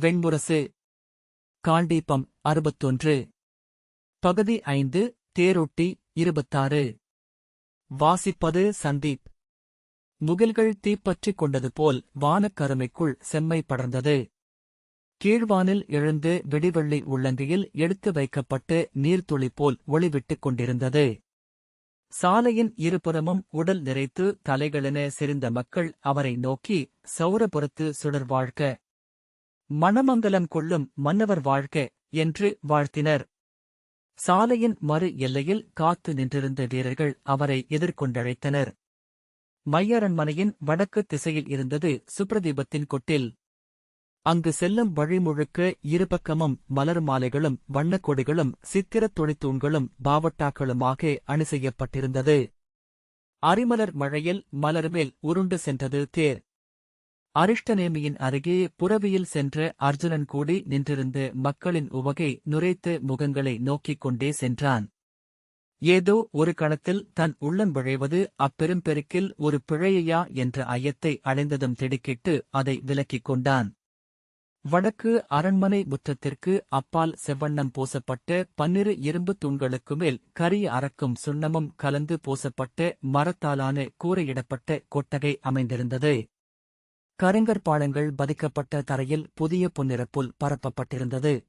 வெண்முரசு. காண்டீபம் அறுபத்தொன்று. பகுதி ஐந்து தேரொட்டி இருபத்தாறு. வாசிப்பது சந்தீப். முகில்கள் தீப்பற்றிக் கொண்டது போல் வானக்கருமைக்குள் செம்மை படர்ந்தது. கீழ்வானில் எழுந்து வெடிவெள்ளி உள்ளங்கையில் எடுத்து வைக்கப்பட்டு நீர்த்துளி போல் ஒளிவிட்டுக் கொண்டிருந்தது. சாலையின் இருபுறமும் உடல் நிறைத்து தலைகளென செறிந்த மக்கள் அவரை நோக்கி சௌரபுரத்து சுடர் வாழ்க. மணமங்கலம் கொள்ளும் மன்னவர் வாழ்க என்று வாழ்த்தினர். சாலையின் மறு எல்லையில் காத்து நின்றிருந்த வீரர்கள் அவரை எதிர்கொண்டழைத்தனர். மையரண்மனையின் வடக்கு திசையில் இருந்தது சுப்ரதீபத்தின் கொட்டில். அங்கு செல்லும் வழி முழுக்க இருபக்கமும் மலர் மாலைகளும் வண்ணக்கொடிகளும் சித்திரத் துணித்தூண்களும் பாவட்டாக்களுமாக அணி செய்யப்பட்டிருந்தது அரிமலர் மழையில் மலர்மேல் உருண்டு சென்றது தேர். அரிஷ்டநேமியின் அருகே புறவியில் சென்ற அர்ஜுனன் கூடி நின்றிருந்த மக்களின் உவகை நுரைத்த முகங்களை நோக்கிக் கொண்டே சென்றான். ஏதோ ஒரு கணத்தில் தன் உள்ளம் விழைவது அப்பெரும்பெருக்கில் ஒரு பிழையா என்ற ஐயத்தை அடைந்ததும் திடுக்கிட்டு அதை விலக்கிக் கொண்டான். வடக்கு அரண்மனை முற்றத்திற்கு அப்பால் செவ்வண்ணம் பூசப்பட்ட பன்னிரு இரும்புத் தூண்களுக்கு மேல் கரிய அரக்கும் சுண்ணமும் கலந்து பூசப்பட்ட மரத்தாலான கூரையிடப்பட்ட கொட்டகை அமைந்திருந்தது. கருங்கற்பாளங்கள் பதிக்கப்பட்ட தரையில் புதிய பொன்னிறப்புல் பரப்பப்பட்டிருந்தது.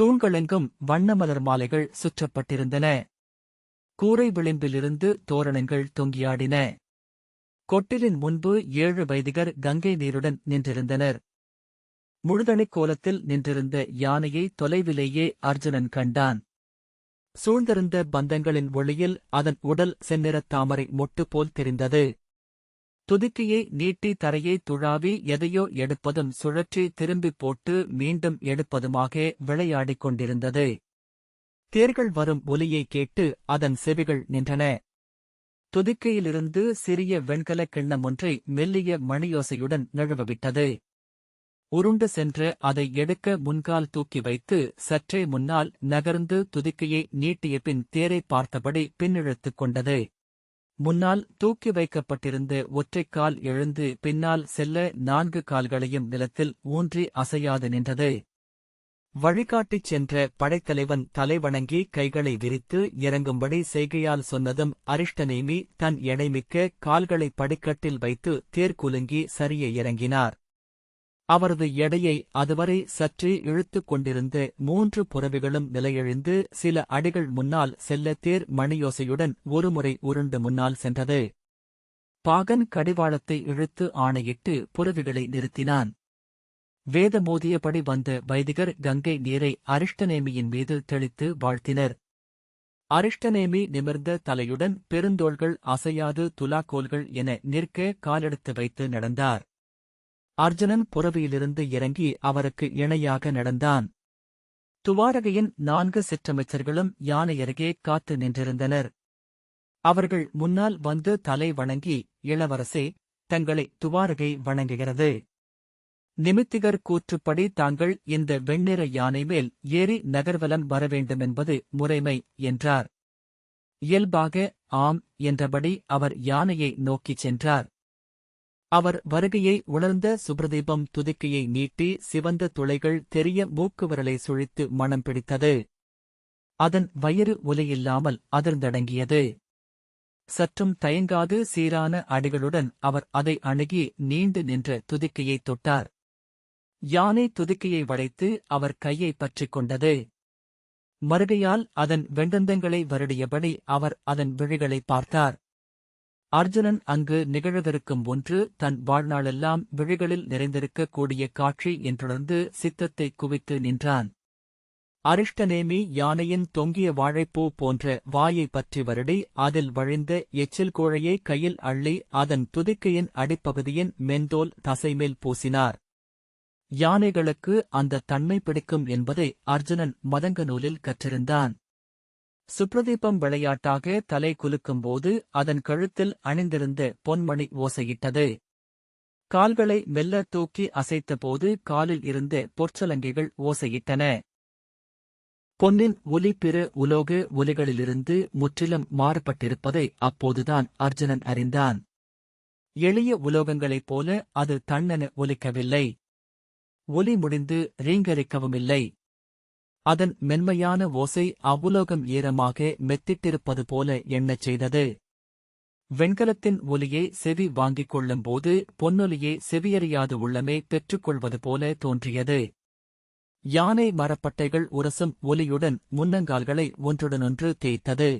தூண்களெங்கும் வண்ணமலர் மாலைகள் சுற்றப்பட்டிருந்தன. கூரை விளிம்பிலிருந்து தோரணங்கள் தொங்கியாடின. கொட்டிலின் முன்பு ஏழு வைதிகர் கங்கை நீருடன் நின்றிருந்தனர். முழுதணிக் கோலத்தில் நின்றிருந்த யானையை தொலைவிலேயே அர்ஜுனன் கண்டான். சூழ்ந்திருந்த பந்தங்களின் ஒளியில் அதன் உடல் செந்நிறத் தாமரை மொட்டு போல் தெரிந்தது. துதிக்கையை நீட்டி தரையை துழாவி எதையோ எடுப்பதும் சுழற்றி திரும்பிப் போட்டு மீண்டும் எடுப்பதுமாக விளையாடிக் கொண்டிருந்தது. தேர்கள் வரும் ஒலியை கேட்டு அதன் செவிகள் நின்றன. துதிக்கையிலிருந்து சிறிய வெண்கலக் கிண்ணம் ஒன்றை மெல்லிய மணியோசையுடன் நழுவவிட்டது. உருண்டு சென்று அதை எடுக்க முன்கால் தூக்கி வைத்து சற்றே முன்னால் நகர்ந்து துதிக்கையை நீட்டிய பின் தேரை பார்த்தபடி பின்னிழுத்துக் கொண்டது. முன்னால் தூக்கி வைக்கப்பட்டிருந்த ஒற்றைக்கால் எழுந்து பின்னால் செல்ல நான்கு கால்களையும் நிலத்தில் ஊன்றி அசையாது நின்றது. வழிகாட்டிச் சென்ற படைத்தலைவன் தலைவணங்கி கைகளை விரித்து இறங்கும்படி செய்கையால் சொன்னதும் அரிஷ்டநேமி தன் எடைமிக்க கால்களை படிக்கட்டில் வைத்து தேர்குலுங்கி சரிய இறங்கினார். அவரது எடையை அதுவரை சற்று இழுத்துக் கொண்டிருந்த மூன்று புறவிகளும் நிலையெழுந்து சில அடிகள் முன்னால் செல்ல தேர் மணியோசையுடன் ஒருமுறை உருண்டு முன்னால் சென்றது. பாகன் கடிவாளத்தை இழுத்து ஆணையிட்டு புறவிகளை நிறுத்தினான். வேதமோதியபடி வந்த வைதிகர் கங்கை நீரை அரிஷ்டநேமியின் மீது தெளித்து வாழ்த்தினர். அரிஷ்டநேமி நிமிர்ந்த தலையுடன் பெருந்தோள்கள் அசையாது துலாக்கோல்கள் என நிற்க காலெடுத்து வைத்து நடந்தார். அர்ஜுனன் புறவியிலிருந்து இறங்கி அவருக்கு இணையாக நடந்தான். துவாரகையின் நான்கு சிற்றமைச்சர்களும் யானை அருகே காத்து நின்றிருந்தனர். அவர்கள் முன்னால் வந்து தலை வணங்கி இளவரசே தங்களை துவாரகை வணங்குகிறது. நிமித்திகர் கூற்றுப்படி தாங்கள் இந்த வெண்ணிற யானை மேல் ஏறி நகர்வலம் வரவேண்டுமென்பது முறைமை என்றார். இயல்பாக ஆம் என்றபடி அவர் யானையை நோக்கிச் சென்றார். அவர் வருகையை உணர்ந்த சுப்ரதீபம் துதிக்கையை நீட்டி சிவந்த துளைகள் தெரிய மூக்குவிரலை சுழித்து மணம் பிடித்தது. அதன் வயிறு ஒலையில்லாமல் அதிர்ந்தடங்கியது. சற்றும் தயங்காது சீரான அடிகளுடன் அவர் அதை அணுகி நீண்டு நின்ற துதிக்கையைத் தொட்டார். யானை துதிக்கையை வளைத்து அவர் கையை பற்றிக் கொண்டது. மறுகையால் அதன் வெண்டந்தங்களை வருடியபடி அவர் அதன் விழிகளை பார்த்தார். அர்ஜுனன் அங்கு நிகழவிருக்கும் ஒன்று தன் வாழ்நாளெல்லாம் விழிகளில் நிறைந்திருக்கக் கூடிய காட்சி என்றுணர்ந்து சித்தத்தை குவித்து நின்றான். அரிஷ்டநேமி யானையின் தொங்கிய வாழைப்பூ போன்ற வாயை பற்றி வருடி அதில் வழிந்த எச்சில் கோழையை கையில் அள்ளி அதன் துதிக்கையின் அடிப்பகுதியின் மெந்தோல் தசைமேல் பூசினார். யானைகளுக்கு அந்த தன்மை பிடிக்கும் என்பதை அர்ஜுனன் மதங்க நூலில் கற்றிருந்தான். சுப்ரதீபம் விளையாட்டாக தலை குலுக்கும்போது அதன் கழுத்தில் அணிந்திருந்த பொன்மணி ஓசையிட்டது. கால்களை மெல்ல தூக்கி அசைத்தபோது காலில் இருந்த பொற்சலங்கைகள் ஓசையிட்டன. பொன்னின் ஒலி பிற உலோக ஒலிகளிலிருந்து முற்றிலும் மாறுபட்டிருப்பதை அப்போதுதான் அர்ஜுனன் அறிந்தான். எளிய உலோகங்களைப் போல அது தன்னென ஒலிக்கவில்லை. ஒலி முடிந்து ரீங்கரிக்கவுமில்லை. அதன் மென்மையான ஓசை அவ்வுலோகம் ஈரமாக மெத்திட்டிருப்பது போல எண்ணச் செய்தது. வெண்கலத்தின் ஒலியை செவி வாங்கிக் கொள்ளும்போது பொன்னொலியை செவியறியாது உள்ளமே பெற்றுக்கொள்வது போல தோன்றியது. யானை மரப்பட்டைகள் உரசும் ஒலியுடன் முன்னங்கால்களை ஒன்றுடனொன்று தேய்த்தது.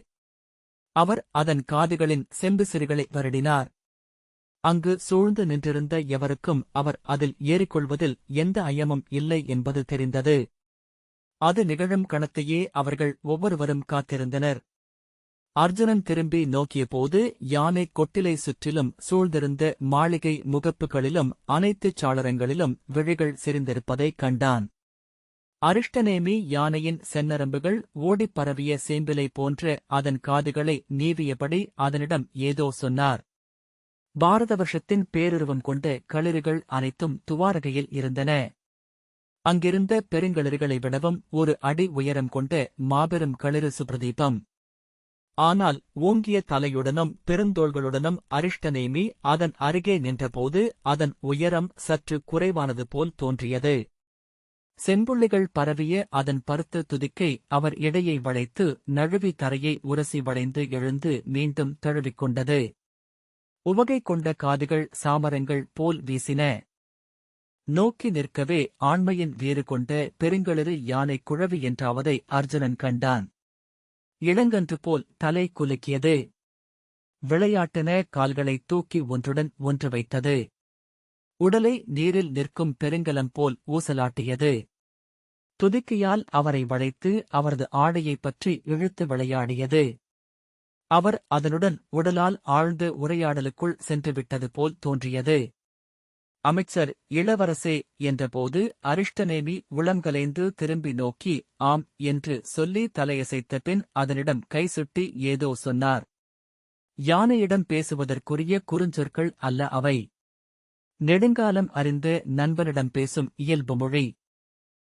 அவர் அதன் காதுகளின் செம்பு சிறுகளை வருடினார். அங்கு சூழ்ந்து நின்றிருந்த எவருக்கும் அவர் அதில் ஏறிக்கொள்வதில் எந்த ஐயமும் இல்லை என்பது தெரிந்தது. அது நிகழும் கணத்தையே அவர்கள் ஒவ்வொருவரும் காத்திருந்தனர். அர்ஜுனன் திரும்பி நோக்கியபோது யானை கொட்டிலை சுற்றிலும் சூழ்ந்திருந்த மாளிகை முகப்புகளிலும் அனைத்துச் சாளரங்களிலும் விழிகள் செறிந்திருப்பதைக் கண்டான். அரிஷ்டநேமி யானையின் செந்நரம்புகள் ஓடிப் பரவிய சேம்பிலை போன்ற அதன் காதுகளை நீவியபடி அதனிடம் ஏதோ சொன்னார். பாரத வருஷத்தின் பேருருவம் கொண்ட களிறுகள் அனைத்தும் துவாரகையில் இருந்தன. அங்கிருந்த பெருங்களிறுகளை விடவும் ஒரு அடி உயரம் கொண்ட மாபெரும் களிறு சுப்ரதீபம். ஆனால் ஓங்கிய தலையுடனும் பெருந்தோள்களுடனும் அரிஷ்டநேமி அதன் அருகே நின்றபோது அதன் உயரம் சற்று குறைவானது போல் தோன்றியது. செம்புள்ளிகள் பரவிய அதன் பருத்த துதிக்கை அவர் இடையை வளைத்து நழுவி தரையை உரசி வளைந்து எழுந்து மீண்டும் தழுவிக் கொண்டது உவகை கொண்ட காதுகள் சாமரங்கள் போல் வீசின. நோக்கி நிற்கவே ஆண்மையின் வேறு கொண்ட பெருங்களிறு யானை குழவி என்றாவதை அர்ஜுனன் கண்டான். இளங்கன்று போல் தலை குலுக்கியது. விளையாட்டென கால்களை தூக்கி ஒன்றுடன் ஒன்று வைத்தது. உடலை நீரில் நிற்கும் பெருங்கலம் போல் ஊசலாட்டியது. துதிக்கையால் அவரை வளைத்து அவரது ஆடையைப் பற்றி இழுத்து விளையாடியது. அவர் அதனுடன் உடலால் ஆழ்ந்து உரையாடலுக்குள் சென்றுவிட்டது போல் தோன்றியது. அமைச்சர் இளவரசே என்றபோது அரிஷ்டநேமி உளங்கலைந்து திரும்பி நோக்கி ஆம் என்று சொல்லி தலையசைத்த பின் அதனிடம் கை சுட்டி ஏதோ சொன்னார். யானையிடம் பேசுவதற்குரிய குறுஞ்சொற்கள் அல்ல அவை. நெடுங்காலம் அறிந்த நண்பனிடம் பேசும் இயல்பு மொழி.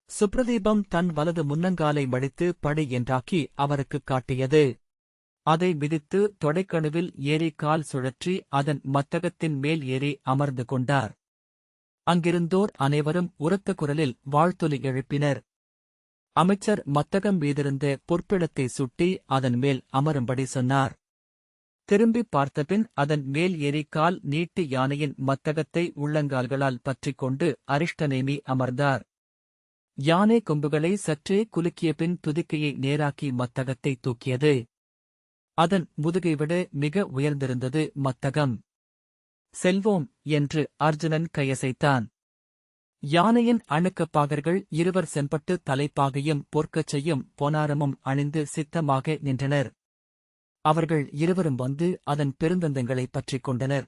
சுப்ரதீபம் தன் வலது முன்னங்காலை மடித்து படி என்றாக்கி அவருக்குக் காட்டியது. அதை மிதித்து தொடைக்கணுவில் ஏறி கால் சுழற்றி அதன் மத்தகத்தின் மேல் ஏறி அமர்ந்து கொண்டார். அங்கிருந்தோர் அனைவரும் உரத்த குரலில் வாழ்த்தொலி எழுப்பினர். அமைச்சர் மத்தகம் மீதிருந்த பொற்பிடத்தை சுட்டி அதன் மேல் அமரும்படி சொன்னார். திரும்பிப் பார்த்தபின் அதன் மேல் ஏறி கால் நீட்டி யானையின் மத்தகத்தை உள்ளங்கால்களால் பற்றிக் கொண்டு அரிஷ்டநேமி அமர்ந்தார். யானை கொம்புகளை சற்றே குலுக்கிய பின் துதிக்கையை நேராக்கி மத்தகத்தை தூக்கியது. அதன் முதுகை விட மிக உயர்ந்திருந்தது மத்தகம். செல்வோம் என்று அர்ஜுனன் கையசைத்தான். யானையின் அணுக்கப்பாகர்கள் இருவர் செம்பட்டு தலைப்பாகையும் பொற்கச்சையும் பொனாரமும் அணிந்து சித்தமாக நின்றனர். அவர்கள் இருவரும் வந்து அதன் பெருந்தந்தங்களைப் பற்றிக் கொண்டனர்.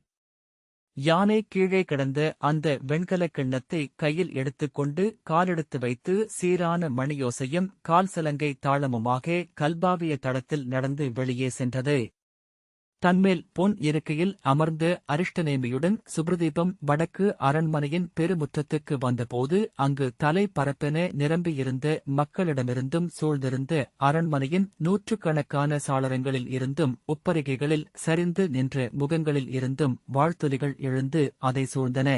யானை கீழே கிடந்த அந்த வெண்கலக் கிண்ணத்தை கையில் எடுத்துக்கொண்டு காலெடுத்து வைத்து சீரான மணியோசையும் கால் சலங்கை தாளமுமாக கல்பாவிய தடத்தில் நடந்து வெளியே சென்றது. தன்மேல் பொன் இருக்கையில் அமர்ந்த அரிஷ்டநேமியுடன் சுப்ரதீபம் வடக்கு அரண்மனையின் பெருமுற்றத்துக்கு வந்தபோது அங்கு தலை பரப்பென நிரம்பியிருந்த மக்களிடமிருந்தும் சூழ்ந்திருந்த அரண்மனையின் நூற்றுக்கணக்கான சாளரங்களில் இருந்தும் ஒப்பரிகைகளில் சரிந்து நின்ற முகங்களில் இருந்தும் வாழ்த்துலிகள் எழுந்து அதை சூழ்ந்தன.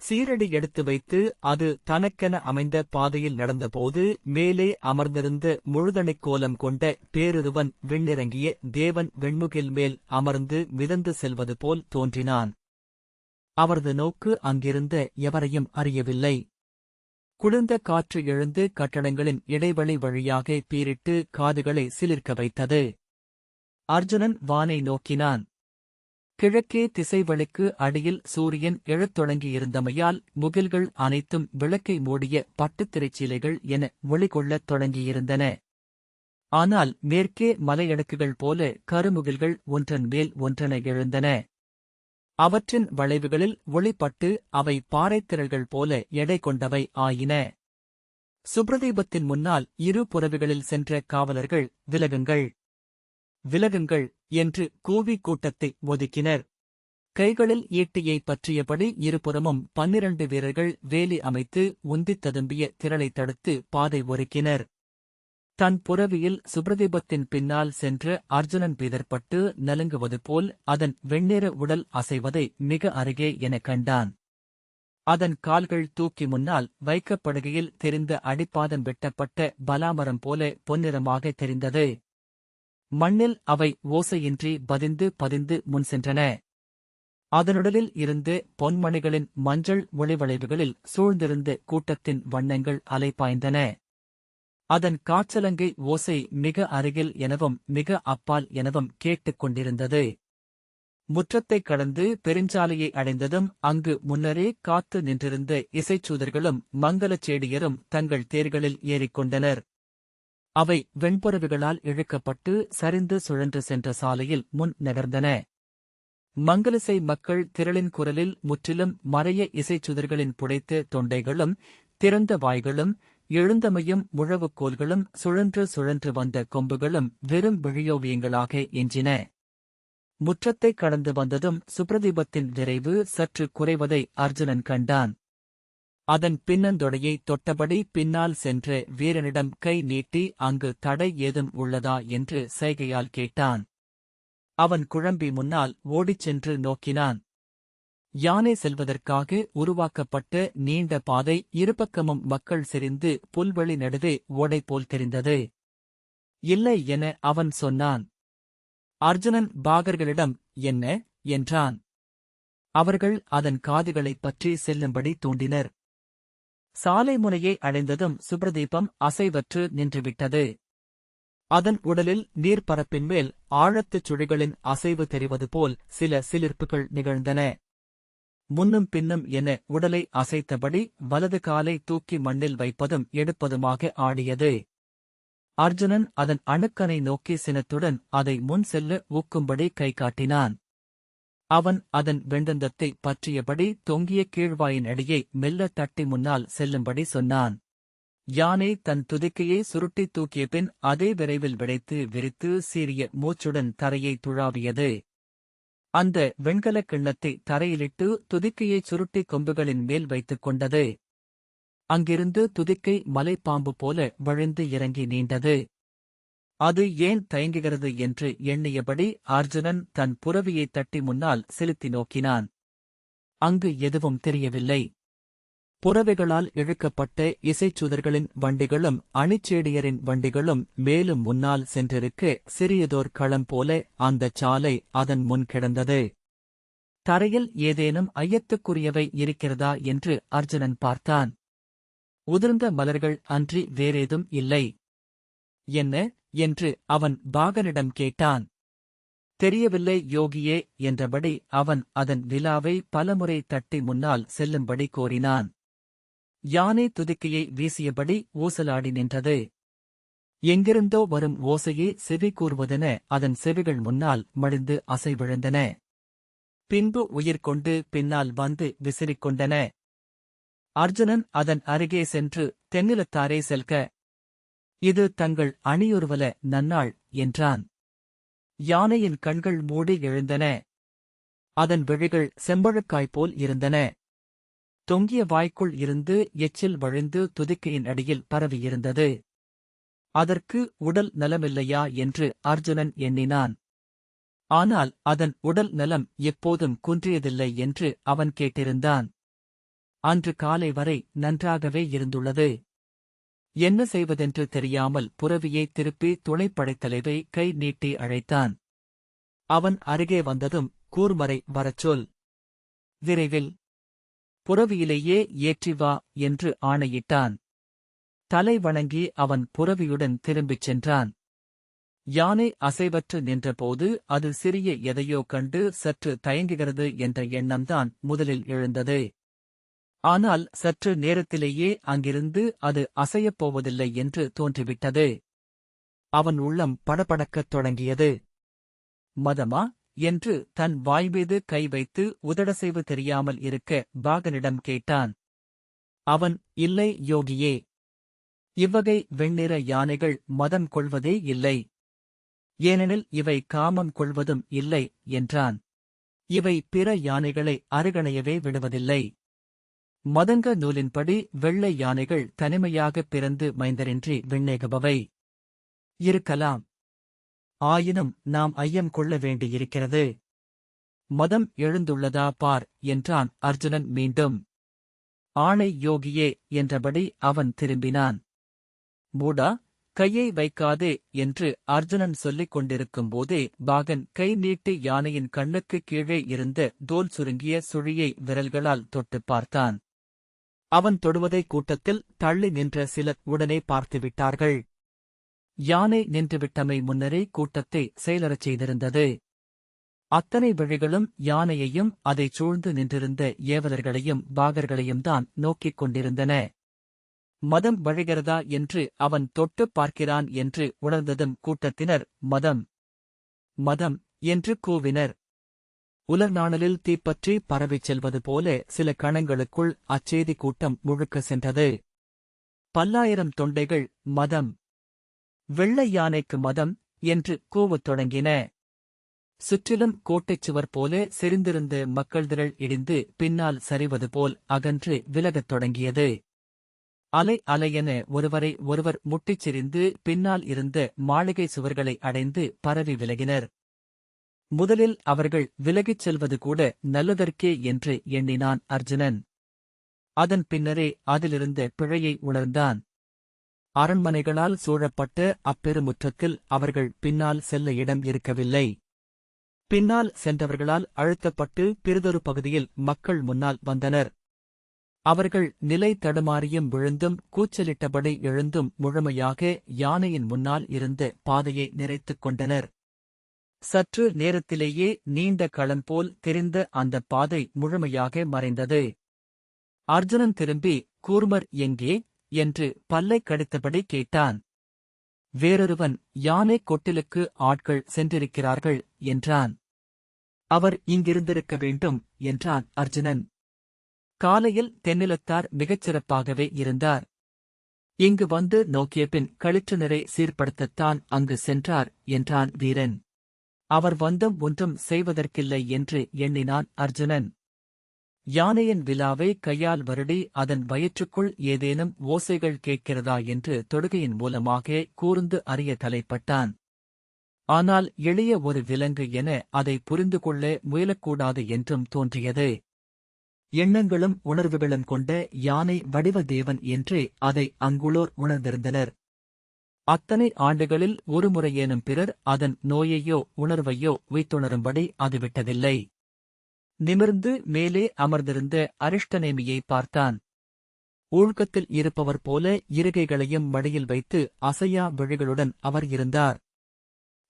சீரடி எடுத்து வைத்து அது தனக்கென அமைந்த பாதையில் நடந்தபோது மேலே அமர்ந்திருந்த முழுதணைக் கோலம் கொண்ட பேருருவன் விண்ணிறங்கிய தேவன் வெண்முகில் மேல் அமர்ந்து மிதந்து செல்வது போல் தோன்றினான். அவரது நோக்கு அங்கிருந்த எவரையும் அறியவில்லை. குளிர்ந்த காற்று எழுந்து கட்டடங்களின் இடைவெளி வழியாக பீரிட்டு காதுகளை சிலிர்க்க வைத்தது. அர்ஜுனன் வானை நோக்கினான். கிழக்கே திசைவழிக்கு அடியில் சூரியன் எழத் தொடங்கியிருந்தமையால் முகில்கள் அனைத்தும் விளக்கை மூடிய பட்டுத் திரைச்சீலைகள் என ஒளிகொள்ளத் தொடங்கியிருந்தன. ஆனால் மேற்கே மலையடுக்குகள் போல கருமுகில்கள் ஒன்றன் மேல் ஒன்றென எழுந்தன. அவற்றின் வளைவுகளில் ஒளிப்பட்டு அவை பாறைத்திரள்கள் போல எடை கொண்டவை ஆயின. சுப்ரதீபத்தின் முன்னால் இரு புறவிகளில் சென்ற காவலர்கள் விலகுங்கள். விலகுங்கள் என்று கூவி கூட்டத்தை ஒதுக்கினர். கைகளில் ஈட்டியை பற்றியபடி இருபுறமும் பன்னிரண்டு வீரர்கள் வேலி அமைத்து உந்தித் ததும்பிய திரளை தடுத்து பாதை ஒருக்கினர் தன் புறவியில் சுப்ரதீபத்தின் பின்னால் சென்று அர்ஜுனன் பீதர்பட்டு நலுங்குவது போல் அதன் வெண்ணிற உடல் அசைவதை மிக அருகே எனக் கண்டான். அதன் கால்கள் தூக்கி முன்னால் வைக்கப்படுகையில் தெரிந்த அடிப்பாதம் வெட்டப்பட்ட பலாமரம் போல பொன்னிறமாக தெரிந்தது. மண்ணில் அவை ஓசையின்றி பதிந்து பதிந்து முன் சென்றன. அதனுடலில் இருந்து பொன்மணிகளின் மஞ்சள் ஒளிவளைவுகளில் சூழ்ந்திருந்த கூட்டத்தின் வண்ணங்கள் அலைபாய்ந்தன அதன் காற்றலங்கை ஓசை மிக அருகில் எனவும் மிக அப்பால் எனவும் கேட்டுக் கொண்டிருந்தது. முற்றத்தைக் கடந்து பெருஞ்சாலையை அடைந்ததும் அங்கு முன்னரே காத்து நின்றிருந்த இசைச்சூதர்களும் மங்கலச் செடியரும் தங்கள் தேர்களில் ஏறிக்கொண்டனர். அவை வெண்புறவுகளால் இழுக்கப்பட்டு சரிந்து சுழன்று சென்ற சாலையில் முன் நகர்ந்தன. மங்களசை மக்கள் திரளின் குரலில் முற்றிலும் மறைய இசைச்சுதர்களின் புடைத்த தொண்டைகளும் திறந்த வாய்களும் எழுந்தமையும் முழவுக்கோல்களும் சுழன்று சுழன்று வந்த கொம்புகளும் வெறும் விழியோவியங்களாக எஞ்சின. முற்றத்தைக் கடந்து வந்ததும் சுப்ரதீபத்தின் விரைவு சற்று குறைவதை அர்ஜுனன் கண்டான். அதன் பின்னந்தொடையை தொட்டபடி பின்னால் சென்ற வீரனிடம் கை நீட்டி அங்கு தடை ஏதும் உள்ளதா? என்று சைகையால் கேட்டான். அவன் குழம்பி முன்னால் ஓடிச் சென்று நோக்கினான். யானை செல்வதற்காக உருவாக்கப்பட்ட நீண்ட பாதை இருபக்கமும் மக்கள் செறிந்து புல்வெளி நடுவே ஓடை போல் தெரிந்தது. இல்லை என அவன் சொன்னான். அர்ஜுனன் பாகர்களிடம் என்ன? என்றான். அவர்கள் அதன் காதுகளைப் பற்றி செல்லும்படி தூண்டினர். சாலை முனையை அடைந்ததும் சுப்ரதீபம் அசைவற்று நின்றுவிட்டது. அதன் உடலில் நீர்ப்பரப்பின் மேல் ஆழத்துச் சுழிகளின் அசைவு தெரிவது போல் சில சிலிர்ப்புகள் நிகழ்ந்தன. முன்னும் பின்னும் என உடலை அசைத்தபடி வலது காலை தூக்கி மண்ணில் வைப்பதும் எடுப்பதுமாக ஆடியது. அர்ஜுனன் அதன் அணுக்கனை நோக்கி சினத்துடன் அதை முன் செல்ல ஊக்கும்படி கை காட்டினான். அவன் அதன் வெண்டந்தத்தை பற்றியபடி தொங்கிய கீழ்வாயின் அடியை மெல்ல தட்டி முன்னால் செல்லும்படி சொன்னான். யானை தன் துதிக்கையை சுருட்டித் தூக்கிய பின் அதே விரைவில் விடைத்து விரித்து சீரிய மூச்சுடன் தரையை துழாவியது. அந்த வெண்கலக் கிண்ணத்தை தரையிலிட்டு துதிக்கையைச் சுருட்டிக் கொம்புகளின் மேல் வைத்துக் கொண்டது. அங்கிருந்து துதிக்கை மலைப்பாம்பு போல வழிந்து இறங்கி நீண்டது. அது ஏன் தயங்குகிறது என்று எண்ணியபடி அர்ஜுனன் தன் புறவியை தட்டி முன்னால் செலுத்தி நோக்கினான். அங்கு எதுவும் தெரியவில்லை. புறவைகளால் இழுக்கப்பட்ட இசைச்சுதர்களின் வண்டிகளும் அணிச்சேடியரின் வண்டிகளும் மேலும் முன்னால் சென்றிருக்க சிறியதோர் களம் போல அந்தச் சாலை அதன் முன் கிடந்தது. தரையில் ஏதேனும் ஐயத்துக்குரியவை இருக்கிறதா என்று அர்ஜுனன் பார்த்தான். உதிர்ந்த மலர்கள் அன்றி வேறேதும் இல்லை. என்ன? என்று அவன் பாகனிடம் கேட்டான். தெரியவில்லை யோகியே என்றபடி அவன் அதன் விலாவை பலமுறை தட்டி முன்னால் செல்லும்படி கோரினான். யானை துதிக்கையை வீசியபடி ஊசலாடி நின்றது. எங்கிருந்தோ வரும் ஓசையே செவி கூறுவதென அதன் செவிகள் முன்னால் மடிந்து அசைவிழுந்தன பின்பு உயிர் கொண்டு பின்னால் வந்து விசிறிக் கொண்டன அர்ஜுனன் அதன் அருகே சென்று தென்னிலத்தாரே செல்க இது தங்கள் அணியொருவல நன்னாள் என்றான். யானையின் கண்கள் மூடி எழுந்தன. அதன் விழிகள் செம்பழுக்காய் போல் இருந்தன. தொங்கிய வாய்க்குள் இருந்து எச்சில் வழிந்து துதிக்கையின் அடியில் பரவியிருந்தது அதற்கு உடல் நலமில்லையா என்று அர்ஜுனன் எண்ணினான். ஆனால் அதன் உடல் நலம் எப்போதும் குன்றியதில்லை என்று அவன் கேட்டிருந்தான். அன்று காலை வரை நன்றாகவே இருந்துள்ளது. என்ன செய்வதென்று தெரியாமல் புறவியை திருப்பி துணைப்படைத்தலைவை கை நீட்டி அழைத்தான். அவன் அருகே வந்ததும் கூர்மறை வரச் சொல் விரைவில் புறவியிலேயே ஏற்றி வா என்று ஆணையிட்டான். தலை வணங்கி அவன் புறவியுடன் திரும்பிச் சென்றான். யானை அசைவற்று நின்றபோது அது சிறிய எதையோ கண்டு சற்று தயங்குகிறது என்ற எண்ணம்தான் முதலில் எழுந்தது. ஆனால் சற்று நேரத்திலேயே அங்கிருந்து அது அசையப் போவதில்லை என்று தோன்றிவிட்டது. அவன் உள்ளம் படபடக்கத் தொடங்கியது. மதமா என்று தன் வாய்மீது கை வைத்து உதடசைவு தெரியாமல் இருக்க பாகனிடம் கேட்டான். அவன் இல்லை யோகியே. இவ்வகை வெண்ணிற யானைகள் மதம் கொள்வதே இல்லை. ஏனெனில் இவை காமம் கொள்வதும் இல்லை என்றான். இவை பிற யானைகளை அருகணையவே விடுவதில்லை. மதங்க நூலின்படி வெள்ளை யானைகள் தனிமையாகப் பிறந்து மைந்தரின்றி விண்ணேகபவை. இருக்கலாம். ஆயினும் நாம் ஐயம் கொள்ள வேண்டியிருக்கிறது. மதம் எழுந்துள்ளதா பார் என்றான் அர்ஜுனன் மீண்டும். ஆணை யோகியே என்றபடி அவன் திரும்பினான். மூடா கையை வைக்காதே என்று அர்ஜுனன் சொல்லிக் கொண்டிருக்கும் போதே பாகன் கை நீட்டி யானையின் கண்ணுக்கு கீழே இருந்த தோல் சுருங்கிய சுழியை விரல்களால் தொட்டுப் பார்த்தான். அவன் தொடுவதை கூட்டத்தில் தள்ளி நின்ற சிலர் உடனே பார்த்துவிட்டார்கள். யானை நின்றுவிட்டமை முன்னரே கூட்டத்தை செயலறச் செய்திருந்தது. அத்தனை வழிகளும் யானையையும் அதைச் சூழ்ந்து நின்றிருந்த ஏவலர்களையும் பாகர்களையும் தான் நோக்கிக் கொண்டிருந்தன. மதம் வழிகிறதா என்று அவன் தொட்டுப் பார்க்கிறான் என்று உணர்ந்ததும் கூட்டத்தினர் மதம் மதம் என்று கூவினர். உலர்நாணலில் தீப்பற்றி பரவிச் செல்வது போல சில கணங்களுக்குள் அச்செய்தி கூட்டம் முழுக்க சென்றது. பல்லாயிரம் தொண்டைகள் மதம். வெள்ளை யானைக்கு மதம் என்று கூவத் தொடங்கின. சுற்றிலும் கோட்டைச் சுவர் போல செறிந்திருந்த மக்கள் திரள் இடிந்து பின்னால் சரிவது போல் அகன்று விலகத் தொடங்கியது. அலை அலையென ஒருவரை ஒருவர் முட்டிச் சிரிந்து பின்னால் இருந்த மாளிகை சுவர்களை அடைந்து பரவி விலகினர். முதலில் அவர்கள் விலகிச் செல்வது கூட நல்லதற்கே என்று எண்ணினான் அர்ஜுனன். அதன் பின்னரே அதிலிருந்த பிழையை உணர்ந்தான். அரண்மனைகளால் சூழப்பட்ட அப்பெருமுற்றத்தில் அவர்கள் பின்னால் செல்ல இடம் இருக்கவில்லை. பின்னால் சென்றவர்களால் அழுத்தப்பட்டு பிறிதொரு பகுதியில் மக்கள் முன்னால் வந்தனர். அவர்கள் நிலை தடுமாறியும் விழுந்தும் கூச்சலிட்டபடி எழுந்தும் முழுமையாக யானையின் முன்னால் இருந்த பாதையை நிறைத்துக் கொண்டனர். சற்று நேரத்திலேயே நீண்ட களம் போல் தெரிந்த அந்த பாதை முழுமையாக மறைந்தது. அர்ஜுனன் திரும்பி கூர்மர் எங்கே என்று பல்லை கடித்தபடி கேட்டான். வேறொருவன் யானை கொட்டிலுக்கு ஆட்கள் சென்றிருக்கிறார்கள் என்றான். அவர் இங்கிருந்திருக்க வேண்டும் என்றான் அர்ஜுனன். காலையில் தென்னிலத்தார் மிகச் சிறப்பாகவே இருந்தார். இங்கு வந்து நோக்கிய பின் களிற்று நிறை சீர்படுத்தத்தான் அங்கு சென்றார் என்றான் வீரன். அவர் வந்தும் ஒன்றும் செய்வதற்கில்லை என்று எண்ணினான் அர்ஜுனன். யானையின் விழாவை கையால் வருடி அதன் வயிற்றுக்குள் ஏதேனும் ஓசைகள் கேட்கிறதா என்று தொடுகையின் மூலமாக கூர்ந்து அறிய தலைப்பட்டான். ஆனால் எளிய ஒரு விலங்கு என அதை புரிந்து கொள்ள முயலக்கூடாது என்றும் தோன்றியது. எண்ணங்களும் உணர்வுகளும் கொண்ட யானை வடிவ தேவன் என்று அதை அங்குளோர் உணர்ந்திருந்தனர். அத்தனை ஆண்டுகளில் ஒருமுறையேனும் பிறர் அதன் நோயையோ உணர்வையோ வைத்துணரும்படி அது விட்டதில்லை. நிமிர்ந்து மேலே அமர்ந்திருந்த அரிஷ்டநேமியை பார்த்தான். ஊழ்கத்தில் இருப்பவர் போல இருகைகளையும் மடியில் வைத்து அசையா விழிகளுடன் அவர் இருந்தார்.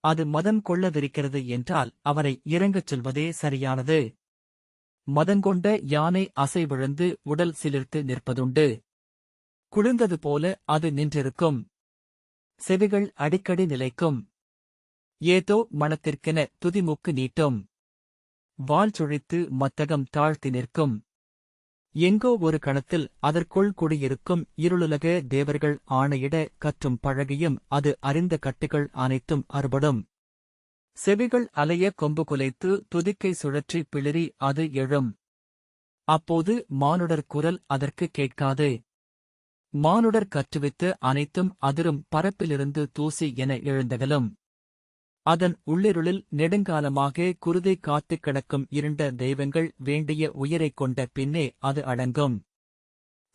அது மதம் கொள்ளவிருக்கிறது என்றால் அவரை இறங்கச் சொல்வதே சரியானது. மதங்கொண்ட யானை அசை விழுந்து உடல் சிலிர்த்து நிற்பதுண்டு. குளிர்ந்தது போல அது நின்றிருக்கும். செவிகள் அடிக்கடி நிலைக்கும். ஏதோ மனத்திற்கென துதிமுக்கு நீட்டும். வால் சுழித்து மத்தகம் தாழ்த்தி நிற்கும். எங்கோ ஒரு கணத்தில் அதற்குள் குடியிருக்கும் இருளுலக தேவர்கள் ஆணையிட கற்றும் பழகியும் அது அறிந்த கட்டுகள் அனைத்தும் அறுபடும். செவிகள் அலைய கொம்பு குலைத்து துதிக்கை சுழற்றி பிளிரி அது எழும். அப்போது மானுடர் குரல் அதற்கு கேட்காது. மானுடர் கற்றுவித்து அனைத்தும் அதிரும் பரப்பிலிருந்து தூசி என எழுந்தகலும். அதன் உள்ளிருளில் நெடுங்காலமாக குருதை காத்துக் கிடக்கும் இருண்ட தெய்வங்கள் வேண்டிய உயிரைக் கொண்ட பின்னே அது அடங்கும்.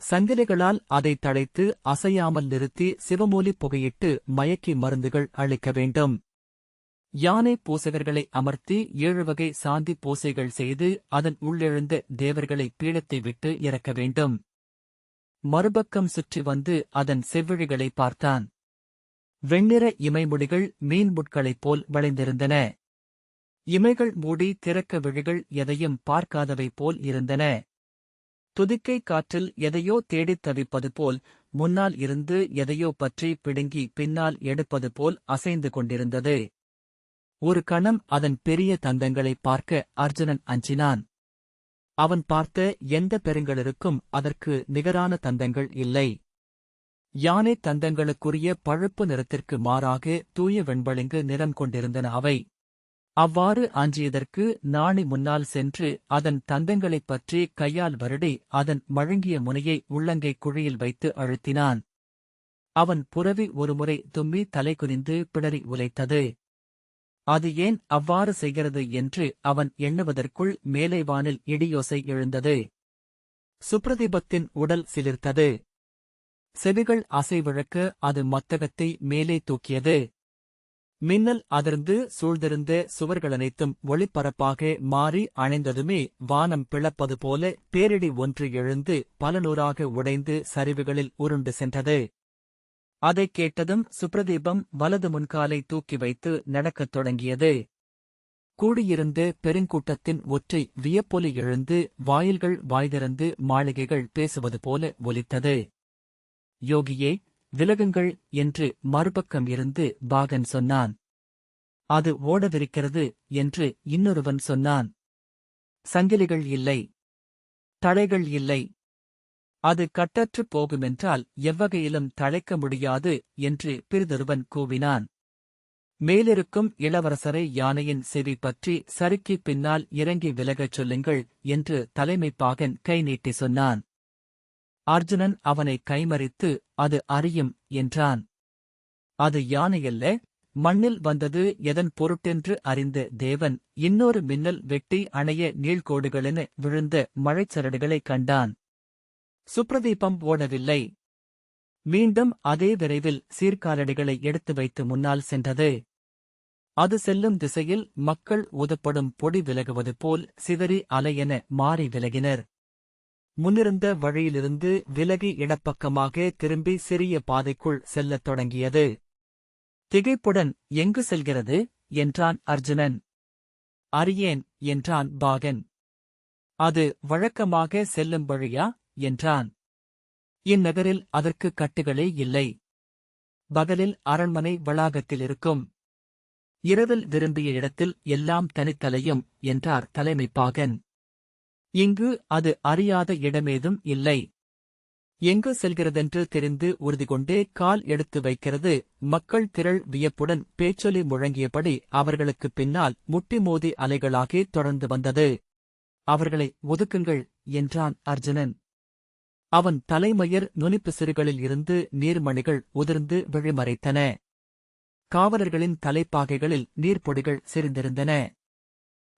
சங்கிலிகளால் அதை தழைத்து அசையாமல் நிறுத்தி சிவமூலி புகையிட்டு மயக்கி மருந்துகள் அளிக்க வேண்டும். யானை பூசகர்களை அமர்த்தி ஏழு வகை சாந்தி பூசைகள் செய்து அதன் உள்ளெழுந்த தேவர்களை பீடத்தை விட்டு இறக்க வேண்டும். மறுபக்கம் சுற்றி வந்து அதன் செவ்விழிகளை பார்த்தான். வெண்ணிற இமைமுடிகள் மீன் முட்களைப் போல் வளைந்திருந்தன. இமைகள் மூடி திறக்க விழிகள் எதையும் பார்க்காதவை போல் இருந்தன. துதிக்கை காற்றில் எதையோ தேடித் தவிப்பது போல் முன்னால் இருந்து எதையோ பற்றி பிடுங்கி பின்னால் எடுப்பது போல் அசைந்து கொண்டிருந்தது. ஒரு கணம் அதன் பெரிய தந்தங்களை பார்க்க அர்ஜுனன் அஞ்சினான். அவன் பார்த்த எந்த பெருங்கலருக்கும் அதற்கு நிகரான தந்தங்கள் இல்லை. யானை தந்தங்களுக்குரிய பழுப்பு நிறத்திற்கு மாறாக தூய வெண்பளிங்கு நிறம் கொண்டிருந்தன அவை. அவ்வாறு அஞ்சியதற்கு நாணி முன்னால் சென்று அதன் தந்தங்களைப் பற்றி கையால் வருடி அதன் மழுங்கிய முனையை உள்ளங்கை குழியில் வைத்து அழுத்தினான். அவன் புரவி ஒருமுறை தும்மி தலை குனிந்து பிளறி உலைத்தது அது ஏன் அவ்வாறு செய்கிறது என்று அவன் எண்ணுவதற்குள் மேலை வானில் இடியோசை எழுந்தது. சுப்ரதீபத்தின் உடல் சிலிர்த்தது. செவிகள் அசைவிழக்க அது மத்தகத்தை மேலே தூக்கியது. மின்னல் அதிர்ந்து சூழ்ந்திருந்த சுவர்களனைத்தும் ஒளிப்பரப்பாக மாறி அணைந்ததுமே வானம் பிளப்பது போல பேரிடி ஒன்று எழுந்து பல நூறாக உடைந்து சரிவுகளில் உருண்டு சென்றது. அதைக் கேட்டதும் சுப்ரதீபம் வலது முன்காலை தூக்கி வைத்து நடக்கத் தொடங்கியது. கூடியிருந்த பெருங்கூட்டத்தின் ஒற்றை வியப்பொலி எழுந்து வாயில்கள் வாய்திறந்து மாளிகைகள் பேசுவது போல ஒலித்தது. யோகியே விலகுங்கள் என்று மறுபக்கம் இருந்து பாகன் சொன்னான். அது ஓடவிருக்கிறது என்று இன்னொருவன் சொன்னான். சங்கிலிகள் இல்லை. தடைகள் இல்லை. அது கட்டற்றுப் போகுமென்றால் எவ்வகையிலும் தழைக்க முடியாது என்று பிறிதொருவன் கூவினான். மேலிருக்கும் இளவரசரை யானையின் செவி பற்றி சறுக்கி பின்னால் இறங்கி விலகச் சொல்லுங்கள் என்று தலைமைப்பாகன் கை நீட்டி சொன்னான். அர்ஜுனன் அவனை கைமறித்து அது அறியும் என்றான். அது யானையல்ல. மண்ணில் வந்தது எதன் பொருட்டென்று அறிந்த தேவன் இன்னொரு மின்னல் வெட்டி அணைய நீள்கோடுகளென விழுந்த மழைச்சரடுகளைக் கண்டான். சுப்ரதீபம் ஓடவில்லை. மீண்டும் அதே விரைவில் சீர்காலடிகளை எடுத்து வைத்து முன்னால் சென்றது. அது செல்லும் திசையில் மக்கள் உதப்படும் பொடி விலகுவது போல் சிதறி அலையென மாறி விலகினர். முன்னிருந்த வழியிலிருந்து விலகி இடப்பக்கமாக திரும்பி சிறிய பாதைக்குள் செல்லத் தொடங்கியது. திகைப்புடன் எங்கு செல்கிறது? என்றான் அர்ஜுனன். அறியேன் என்றான் பாகன். அது வழக்கமாக செல்லும் வழியா? என்றான். இந்நகரில் அதற்கு கட்டுகளே இல்லை. பகலில் அரண்மனை வளாகத்தில் இருக்கும். இரவில் விரும்பிய இடத்தில் எல்லாம் தனித்தலையும் என்றார் தலைமைப்பாகன். இங்கு அது அறியாத இடமேதும் இல்லை. எங்கு செல்கிறதென்று தெரிந்து உறுதி கொண்டே கால் எடுத்து வைக்கிறது. மக்கள் திரள் வியப்புடன் பேச்சொலி முழங்கியபடி அவர்களுக்குப் பின்னால் முட்டி மோதி அலைகளாகி தொடர்ந்து வந்தது. அவர்களை ஒதுக்குங்கள் என்றான் அர்ஜுனன். அவன் தலைமயிர் நுனிப்பு சிறுகளில் இருந்து நீர்மணிகள் உதிர்ந்து விழிமறைத்தன. காவலர்களின் தலைப்பாகைகளில் நீர்ப்பொடிகள் செறிந்திருந்தன.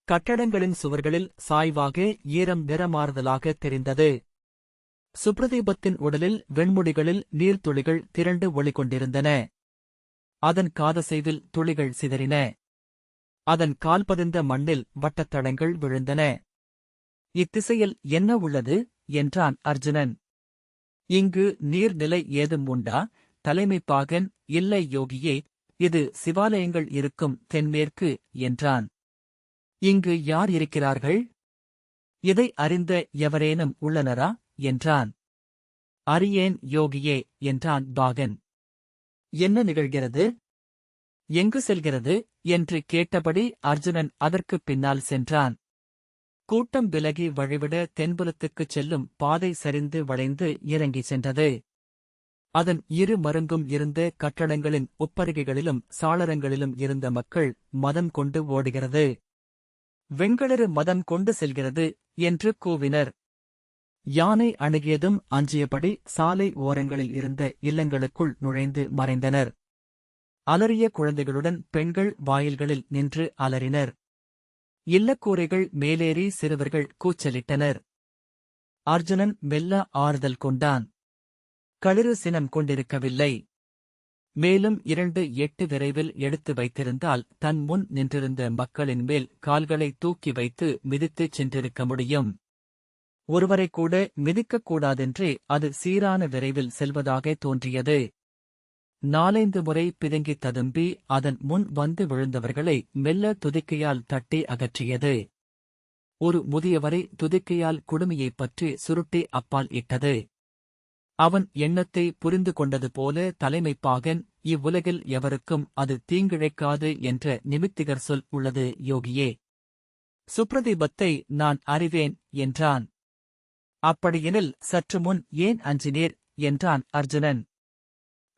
கட்டடங்களின் சுவர்களில் சாய்வாக ஈரம் நிறமாறுதலாக தெரிந்தது. சுப்ரதீபத்தின் உடலில் வெண்முடிகளில் நீர்த்துளிகள் திரண்டு ஒளிகொண்டிருந்தன. அதன் காதசைவில் துளிகள் சிதறின. அதன் கால்பதிந்த மண்ணில் வட்டத்தடங்கள் விழுந்தன. இத்திசையில் என்ன உள்ளது? என்றான் அர்ஜுனன். இங்கு நீர்நிலை ஏதும் உண்டா? தலைமைப்பாகன் இல்லை யோகியே இது சிவாலயங்கள் இருக்கும் தென்மேற்கு என்றான். இங்கு யார் இருக்கிறார்கள்? இதை அறிந்த எவரேனும் உள்ளனரா? என்றான். அறியேன் யோகியே என்றான் பாகன். என்ன நிகழ்கிறது? எங்கு செல்கிறது? என்று கேட்டபடி அர்ஜுனன் அதற்குப் பின்னால் சென்றான். கூட்டம் விலகி வழிவிட தென்புலத்துக்குச் செல்லும் பாதை சரிந்து வளைந்து இறங்கி சென்றது. அதன் இரு மருங்கும் இருந்த கட்டடங்களின் உப்பருகைகளிலும் சாளரங்களிலும் இருந்த மக்கள் மதம் கொண்டு ஓடுகிறது. வெண்களறு மதம் கொண்டு செல்கிறது என்று கூவினர். யானை அணுகியதும் அஞ்சியபடி சாலை ஓரங்களில் இருந்த இல்லங்களுக்குள் நுழைந்து மறைந்தனர். அலறிய குழந்தைகளுடன் பெண்கள் வாயில்களில் நின்று அலறினர். இல்லக்கூரைகள் மேலேறி சிறுவர்கள் கூச்சலிட்டனர். அர்ஜுனன் மெல்ல ஆறுதல் கொண்டான். களிறு சினம் கொண்டிருக்கவில்லை. மேலும் இரண்டு எட்டு விரைவில் எடுத்து வைத்திருந்தால் தன் முன் நின்றிருந்த மக்களின் மேல் கால்களை தூக்கி வைத்து மிதித்துச் சென்றிருக்க முடியும். ஒருவரை கூட மிதிக்கக்கூடாதென்றே அது சீரான விரைவில் செல்வதாக தோன்றியது. நாலைந்து முறை பிதுங்கி ததும்பி அதன் முன் வந்து விழுந்தவர்களை மெல்ல துதிக்கையால் தட்டி அகற்றியது. ஒரு முதியவரை துதிக்கையால் குடுமையைப் பற்றி சுருட்டி அப்பால் இட்டது. அவன் எண்ணத்தை புரிந்து கொண்டது போல தலைமைப்பாகன் இவ்வுலகில் எவருக்கும் அது தீங்கிழைக்காது என்ற நிமித்திகர் சொல் உள்ளது யோகியே. சுப்ரதீபத்தை நான் அறிவேன் என்றான். அப்படியெனில் சற்று முன் ஏன் அஞ்சினீர் என்றான் அர்ஜுனன்.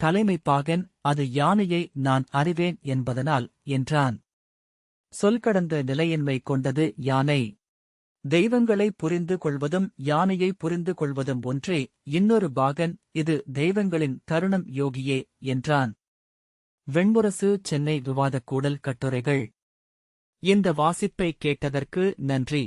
தலைமைப்பாகன் அது யானையை நான் அறிவேன் என்பதனால் என்றான். சொல்கடந்த நிலையின்மை கொண்டது யானை. தெய்வங்களை புரிந்து கொள்வதும் யானையை புரிந்து கொள்வதும் ஒன்றே. இன்னொரு பாகன் இது தெய்வங்களின் தருணம் யோகியே என்றான். வெண்முரசு சென்னை விவாதக் கூடல் கட்டுரைகள். இந்த வாசிப்பை கேட்டதற்கு நன்றி.